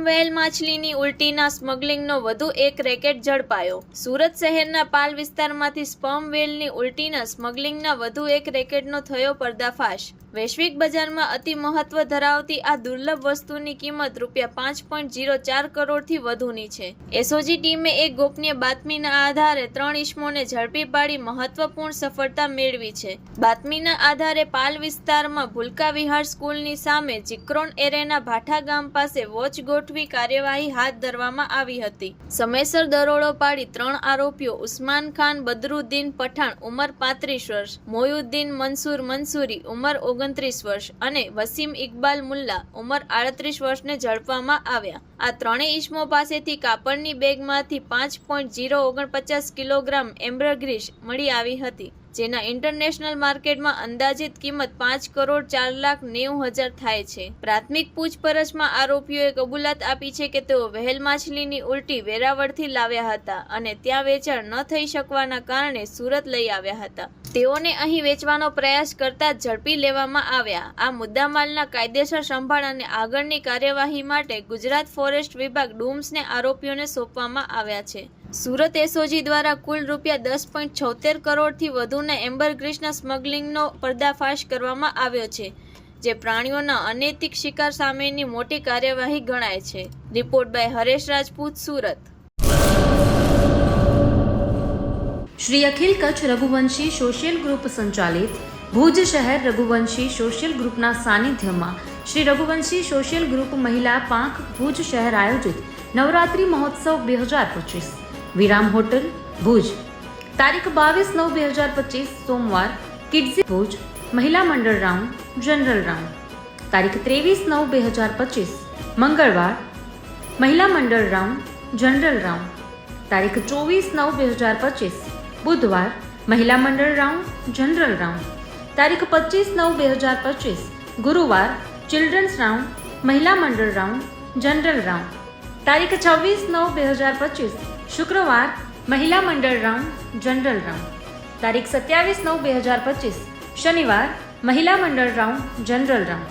Sperm whale માછલીની ઉલટીના સ્મગલિંગનો વધુ એક racket ઝડપાયો. Surat શહેરના પાલ વિસ્તારમાંથી સ્પર્મ વેલની ઉલટીના સ્મગલિંગના વધુ એક રેકેટનો થયો પર્દાફાશ. વૈશ્વિક બજારમાં અતિ મહત્વ ધરાવતી આ દુર્લભ વસ્તુની કિંમત રૂપિયા પાંચ પોઈન્ટ જીરો ચાર કરોડથી વધુની છે. એસઓજી ટીમે એક ગોપનીય બાતમીના આધારે ત્રણ ઇસમોને ઝડપી પાડી મહત્વપૂર્ણ સફળતા મેળવી છે. બાતમીના આધારે પાલ વિસ્તારમાં ભૂલકા વિહાર સ્કૂલની સામે ચિક્રોન એરેના ભાઠા ગામ પાસે વોચ ગોઠવી કાર્યવાહી હાથ ધરવામાં આવી હતી. સમયસર દરોડો પાડી ત્રણ આરોપીઓ ઉસ્માન ખાન, બદરુદ્દીન પઠાણ, ઉંમર પાંત્રીસ વર્ષ, મોયુદ્દીન મનસુર મંસૂરી ઉંમર ઓગણત્રીસ વર્ષ અને વસીમ ઇકબાલ મુલ્લા ઉંમર આડત્રીસ વર્ષને ઝડપવામાં આવ્યા. આ ત્રણેય ઇસમો પાસેથી કાપડની બેગમાંથી પાંચ પોઈન્ટ જીરો ઓગણપચાસ કિલોગ્રામ એમ્બ્રગ્રીશ મળી આવી હતી. જેના ઇન્ટરનેશનલ માર્કેટમાં અંદાજિત કિંમત પાંચ કરોડ ચાર લાખ નેવું હજાર થાય છે. પ્રાથમિક પૂછપરછમાં આરોપીઓએ કબૂલાત આપી છે કે તેઓ વહેલ માછલીની ઉલટી વેરાવળથી લાવ્યા હતા અને ત્યાં વેચાણ ન થઈ શકવાના કારણે સુરત લઈ આવ્યા હતા. તેઓને અહીં વેચવાનો પ્રયાસ કરતા ઝડપી લેવામાં આવ્યા. આ મુદ્દામાલના કાયદેસર સંભાળ અને આગળની કાર્યવાહી માટે ગુજરાત ફોરેસ્ટ વિભાગ ડૂમ્સને આરોપીઓને સોંપવામાં આવ્યા છે. સુરત એસઓજી દ્વારા કુલ રૂપિયા દસ પોઈન્ટ છોતેર કરોડથી વધુના એમ્બરગ્રીસના સ્મગલિંગનો પર્દાફાશ કરવામાં આવ્યો છે, જે પ્રાણીઓના અનૈતિક શિકાર સામેની મોટી કાર્યવાહી ગણાય છે. Report by Haresh Rajput, Surat. Shri Akhil Kutch Raghuvanshi social group સંચાલિત ભુજ શહેર રઘુવંશી સોશિયલ ગ્રુપના સાનિધ્યમાં શ્રી રઘુવંશી સોશિયલ ગ્રુપ મહિલા પાંખ ભુજ શહેર આયોજિત નવરાત્રિ મહોત્સવ બે હજાર પચીસ. વિરામ હોટલ, ભુજ. તારીખ બાવીસ નવ બે હજાર પચીસ, સોમવાર કિડઝી ભુજ, મહિલા મંડળ રાઉન્ડ, જનરલ રાઉન્ડ. તારીખ ત્રેવીસ નવ બે હજાર પચીસ, મંગળવાર, મહિલા મંડળ રાઉન્ડ, જનરલ રાઉન્ડ. તારીખ ચોવીસ નવ બે હજાર પચીસ બુધવાર, મહિલા મંડળ રાઉન્ડ, જનરલ રાઉન્ડ. તારીખ પચીસ નવ બે હજાર પચીસ. ગુરુવાર ચિલ્ડ્રન્સ રાઉન્ડ, મહિલા મંડળ રાઉન્ડ, જનરલ રાઉન્ડ. તારીખ છવ્વીસ નવ બે હજાર પચીસ. શુક્રવાર, મહિલા મંડળ રાઉન્ડ, જનરલ રાઉન્ડ. તારીખ સત્યાવીસ નવ બે હજાર પચીસ. શનિવાર, મહિલા મંડળ રાઉન્ડ, જનરલ રાઉન્ડ.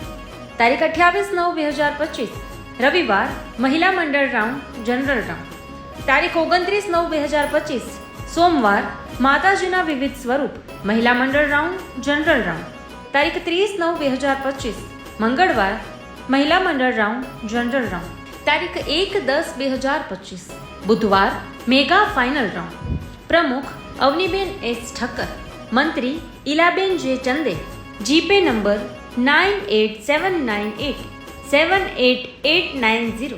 તારીખ અઠ્યાવીસ નવ બે હજાર પચીસ. રવિવાર, મહિલા મંડળ રાઉન્ડ, જનરલ રાઉન્ડ. તારીખ ઓગણત્રીસ નવ બે હજાર પચીસ, સોમવાર, માતાજીના વિવિધ સ્વરૂપ, મહિલા મંડળ રાઉન્ડ, જનરલ રાઉન્ડ. તારીખ ત્રીસ નવ બે હજાર પચીસ, મંગળવાર, મહિલા મંડળ રાઉન્ડ, જનરલ રાઉન્ડ. તારીખ એક દસ બે હજાર પચીસ, બુધવાર, મેગા ફાઇનલ રાઉન્ડ. પ્રમુખ અવનીબેન એસ ઠક્કર. મંત્રી Ilaben J Chande. Jeep number nine eight seven nine eight, seven eight eight nine zero.